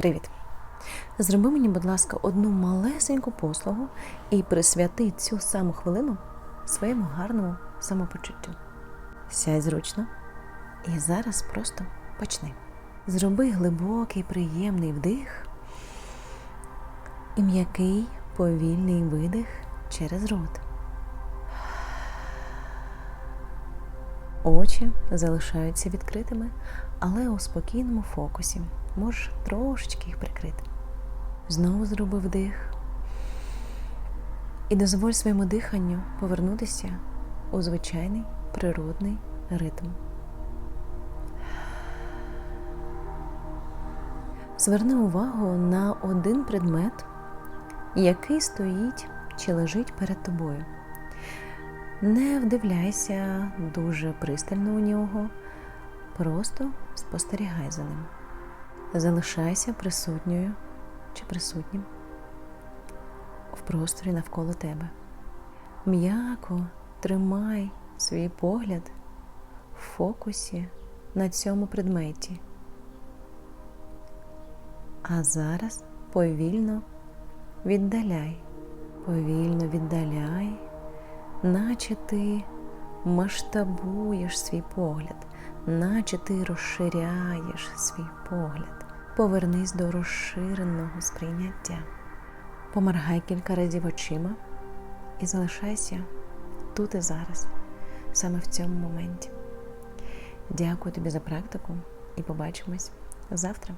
Привіт! Зроби мені, будь ласка, одну малесеньку послугу і присвяти цю саму хвилину своєму гарному самопочуттю. Сядь зручно і зараз просто почни. Зроби глибокий, приємний вдих і м'який повільний видих через рот. Очі залишаються відкритими, але у спокійному фокусі. Можеш трошечки їх прикрити. Знову зроби вдих. І дозволь своєму диханню повернутися у звичайний природний ритм. Зверни увагу на один предмет, який стоїть чи лежить перед тобою. Не вдивляйся дуже пристально у нього, просто спостерігай за ним. Залишайся присутньою чи присутнім в просторі навколо тебе. М'яко тримай свій погляд в фокусі на цьому предметі. А зараз повільно віддаляй, повільно віддаляй, наче ти масштабуєш свій погляд, наче ти розширяєш свій погляд. Повернись до розширеного сприйняття. Поморгай кілька разів очима і залишайся тут і зараз, саме в цьому моменті. Дякую тобі за практику і побачимось завтра.